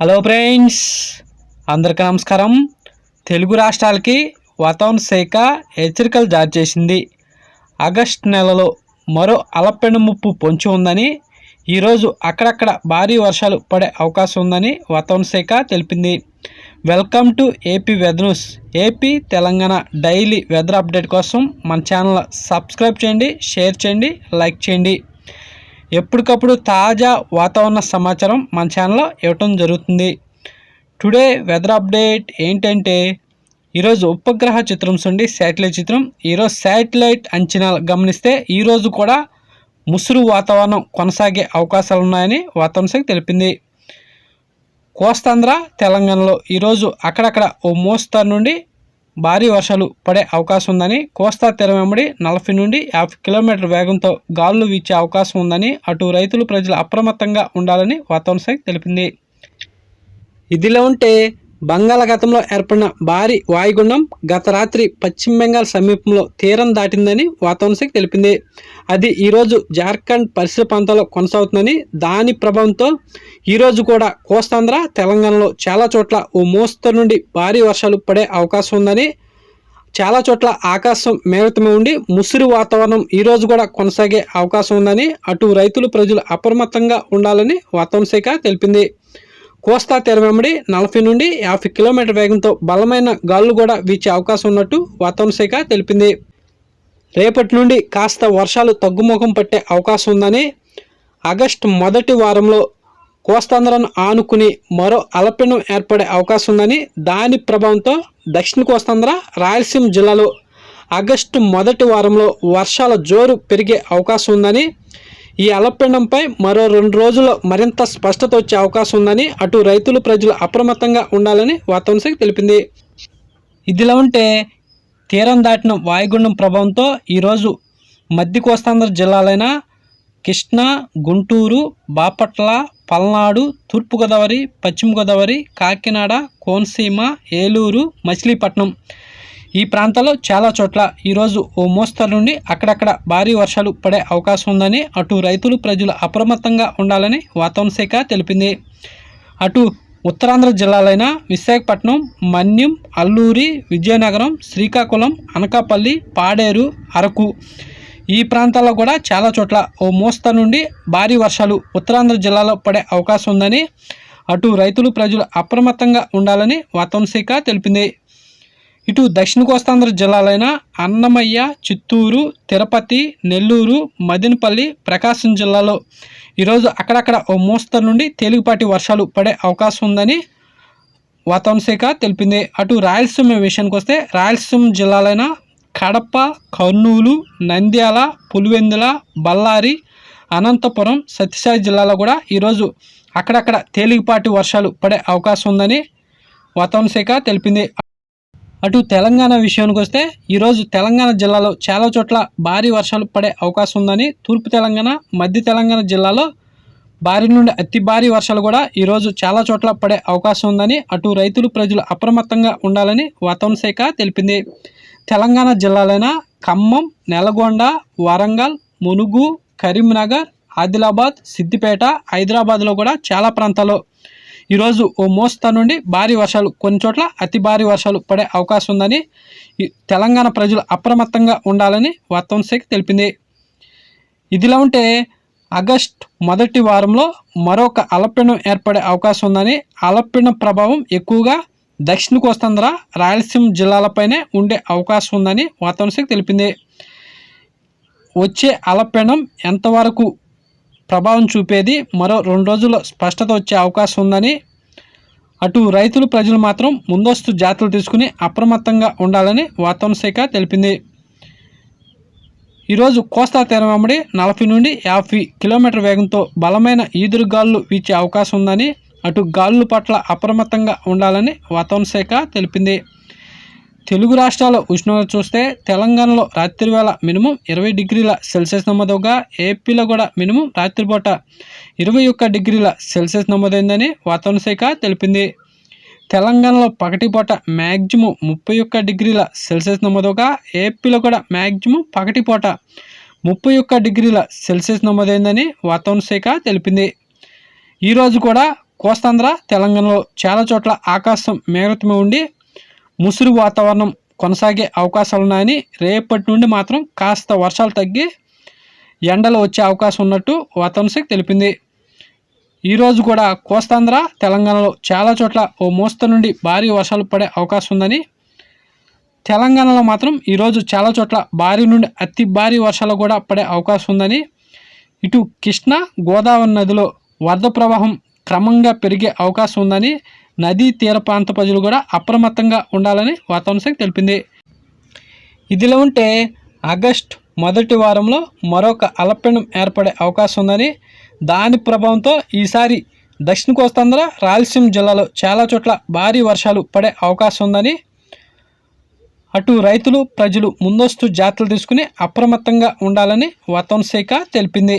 Hello friends అందరికీ నమస్కారం. తెలుగు రాష్ట్రాలకి వాతావరణ శాఖ హెచ్చరికలు జారీ చేసింది. ఆగస్ట్ నెలలో మరో అలపెండ ముప్పు పొంచి ఉందని ఈరోజు అక్కడక్కడ భారీ వర్షాలు పడే అవకాశం ఉందని వాతావరణ శాఖ తెలిపింది. Welcome to AP weather news AP Telangana daily weather update కోసం మన ఛానల్ సబ్స్క్రైబ్ చేయండి షేర్ చేయండి లైక్ చేయండి. ఎప్పటికప్పుడు తాజా వాతావరణ సమాచారం మన ఛానల్లో ఇవ్వటం జరుగుతుంది. టుడే వెదర్ అప్డేట్ ఏంటంటే ఈరోజు ఉపగ్రహ చిత్రం నుండి శాటిలైట్ చిత్రం. ఈరోజు శాటిలైట్ అంచనాలు గమనిస్తే ఈరోజు కూడా ముసురు వాతావరణం కొనసాగే అవకాశాలు ఉన్నాయని వాతావరణ శాఖ తెలిపింది. కోస్తాంధ్ర తెలంగాణలో ఈరోజు అక్కడక్కడ ఓ మోస్తారు నుండి భారీ వర్షాలు పడే అవకాశం ఉందని కోస్తా తీరం వెంబడి నలభై నుండి యాభై కిలోమీటర్ వేగంతో గాలులు వీచే అవకాశం ఉందని అటు రైతులు ప్రజలు అప్రమత్తంగా ఉండాలని వాతావరణ శాఖ తెలిపింది. ఇదిలా ఉంటే బంగాళాఖాతంలో ఏర్పడిన భారీ వాయుగుండం గత రాత్రి పశ్చిమ బెంగాల్ సమీపంలో తీరం దాటిందని వాతావరణ శాఖ తెలిపింది. అది ఈరోజు జార్ఖండ్ పరిసర ప్రాంతాల్లో కొనసాగుతుందని దాని ప్రభావంతో ఈరోజు కూడా కోస్తాంధ్ర తెలంగాణలో చాలా చోట్ల ఓ మోస్తరు నుండి భారీ వర్షాలు పడే అవకాశం ఉందని చాలా చోట్ల ఆకాశం మేఘతమై ఉండి ముసురు వాతావరణం ఈరోజు కూడా కొనసాగే అవకాశం ఉందని అటు రైతులు ప్రజలు అప్రమత్తంగా ఉండాలని వాతావరణ శాఖ తెలిపింది. కోస్తా తీరం వెంబడి నలభై నుండి యాభై కిలోమీటర్ వేగంతో బలమైన గాలులు కూడా వీచే అవకాశం ఉన్నట్టు వాతావరణ శాఖ తెలిపింది. రేపటి నుండి కాస్త వర్షాలు తగ్గుముఖం పట్టే అవకాశం ఉందని ఆగస్టు మొదటి వారంలో కోస్తాంధ్రను ఆనుకుని మరో అలపెండం ఏర్పడే అవకాశం ఉందని దాని ప్రభావంతో దక్షిణ కోస్తాంధ్ర రాయలసీమ జిల్లాలో ఆగస్టు మొదటి వారంలో వర్షాల జోరు పెరిగే అవకాశం ఉందని ఈ అలపెండంపై మరో రెండు రోజుల్లో మరింత స్పష్టత వచ్చే అవకాశం ఉందని అటు రైతులు ప్రజలు అప్రమత్తంగా ఉండాలని వాతావరణ శాఖ తెలిపింది. ఇదిలా ఉంటే తీరం దాటిన వాయుగుండం ప్రభావంతో ఈరోజు మధ్య కోస్తాంధ్ర జిల్లాలైన కృష్ణా గుంటూరు బాపట్ల పల్నాడు తూర్పుగోదావరి పశ్చిమ గోదావరి కాకినాడ కోనసీమ ఏలూరు మచిలీపట్నం ఈ ప్రాంతాల్లో చాలా చోట్ల ఈరోజు ఓ మోస్తరు నుండి అక్కడక్కడ భారీ వర్షాలు పడే అవకాశం ఉందని అటు రైతులు ప్రజలు అప్రమత్తంగా ఉండాలని వాతావరణ శాఖ తెలిపింది. అటు ఉత్తరాంధ్ర జిల్లాలైన విశాఖపట్నం మన్యం అల్లూరి విజయనగరం శ్రీకాకుళం అనకాపల్లి పాడేరు అరకు ఈ ప్రాంతాల్లో కూడా చాలా చోట్ల ఓ మోస్తరు నుండి భారీ వర్షాలు ఉత్తరాంధ్ర జిల్లాలో పడే అవకాశం ఉందని అటు రైతులు ప్రజలు అప్రమత్తంగా ఉండాలని వాతావరణ శాఖ తెలిపింది. ఇటు దక్షిణ కోస్తాంధ్ర జిల్లాలైన అన్నమయ్య చిత్తూరు తిరుపతి నెల్లూరు మదినపల్లి ప్రకాశం జిల్లాలో ఈరోజు అక్కడక్కడ ఓ మోస్తరు నుండి తేలికపాటి వర్షాలు పడే అవకాశం ఉందని వాతావరణ శాఖ తెలిపింది. అటు రాయలసీమ విషయానికి వస్తే రాయలసీమ జిల్లాలైన కడప కర్నూలు నంద్యాల పులివెందుల బళ్ళారి అనంతపురం సత్యసాయి జిల్లాలో కూడా ఈరోజు అక్కడక్కడ తేలికపాటి వర్షాలు పడే అవకాశం ఉందని వాతావరణ శాఖ తెలిపింది. అటు తెలంగాణ విషయానికి వస్తే ఈరోజు తెలంగాణ జిల్లాలో చాలా చోట్ల భారీ వర్షాలు పడే అవకాశం ఉందని తూర్పు తెలంగాణ మధ్య తెలంగాణ జిల్లాలో భారీ నుండి అతి భారీ వర్షాలు కూడా ఈరోజు చాలా చోట్ల పడే అవకాశం ఉందని అటు రైతులు ప్రజలు అప్రమత్తంగా ఉండాలని వాతావరణ శాఖ తెలిపింది. తెలంగాణ జిల్లాలైన ఖమ్మం నెలగొండ వరంగల్ మునుగు కరీంనగర్ ఆదిలాబాద్ సిద్దిపేట హైదరాబాద్లో కూడా చాలా ప్రాంతాల్లో ఈరోజు ఓ మోస్తా నుండి భారీ వర్షాలు కొన్ని చోట్ల అతి భారీ వర్షాలు పడే అవకాశం ఉందని తెలంగాణ ప్రజలు అప్రమత్తంగా ఉండాలని వాతావరణ శాఖ తెలిపింది. ఇదిలా ఉంటే ఆగస్ట్ మొదటి వారంలో మరొక అలపెండం ఏర్పడే అవకాశం ఉందని అలపెండం ప్రభావం ఎక్కువగా దక్షిణ కోస్తాంధ్ర రాయలసీమ జిల్లాలపైనే ఉండే అవకాశం ఉందని వాతావరణ శాఖ తెలిపింది. వచ్చే అలపెండం ఎంతవరకు ప్రభావం చూపేది మరో రెండు రోజుల్లో స్పష్టత వచ్చే అవకాశం ఉందని. అటు రైతులు ప్రజలు మాత్రం ముందస్తు జాగ్రత్తలు తీసుకుని అప్రమత్తంగా ఉండాలని వాతావరణ శాఖ తెలిపింది. ఈరోజు కోస్తా తీరం వెంబడి నలభై నుండి యాభై కిలోమీటర్ వేగంతో బలమైన ఈదురు గాలులు వీచే అవకాశం ఉందని అటు గాలుల పట్ల అప్రమత్తంగా ఉండాలని వాతావరణ శాఖ తెలిపింది. తెలుగు రాష్ట్రాల ఉష్ణోగ్రత చూస్తే తెలంగాణలో రాత్రివేళ మినిమం ఇరవై డిగ్రీల సెల్సియస్ నమోదవగా ఏపీలో కూడా మినిమం రాత్రిపూట ఇరవై ఒక్క డిగ్రీల సెల్సియస్ నమోదైందని వాతావరణ శాఖ తెలిపింది. తెలంగాణలో పగటిపూట మ్యాక్సిమం ముప్పై ఒక్క డిగ్రీల సెల్సియస్ నమోదవగా ఏపీలో కూడా మ్యాక్సిమం పగటిపూట ముప్పై ఒక్క డిగ్రీల సెల్సియస్ నమోదైందని వాతావరణ శాఖ తెలిపింది. ఈరోజు కూడా కోస్తాంధ్ర తెలంగాణలో చాలా చోట్ల ఆకాశం మేఘతమే ఉండి ముసురు వాతావరణం కొనసాగే అవకాశాలున్నాయని రేపటి నుండి మాత్రం కాస్త వర్షాలు తగ్గి ఎండలు వచ్చే అవకాశం ఉన్నట్టు వాతావరణ శాఖ తెలిపింది. ఈరోజు కూడా కోస్తాంధ్ర తెలంగాణలో చాలా చోట్ల ఓ మోస్తరు నుండి భారీ వర్షాలు పడే అవకాశం ఉందని తెలంగాణలో మాత్రం ఈరోజు చాలా చోట్ల భారీ నుండి అతి భారీ వర్షాలు కూడా పడే అవకాశం ఉందని ఇటు కృష్ణా గోదావరి నదిలో వరద ప్రవాహం క్రమంగా పెరిగే అవకాశం ఉందని నదీ తీర ప్రాంత ప్రజలు కూడా అప్రమత్తంగా ఉండాలని వాతావరణ శాఖ తెలిపింది. ఇదిలా ఉంటే ఆగస్ట్ మొదటి వారంలో మరొక అలపెండం ఏర్పడే అవకాశం ఉందని దాని ప్రభావంతో ఈసారి దక్షిణ కోస్తాంధ్ర రాయలసీమ జిల్లాలో చాలా చోట్ల భారీ వర్షాలు పడే అవకాశం ఉందని అటు రైతులు ప్రజలు ముందస్తు జాగ్రత్తలు తీసుకుని అప్రమత్తంగా ఉండాలని వాతావరణ శాఖ తెలిపింది.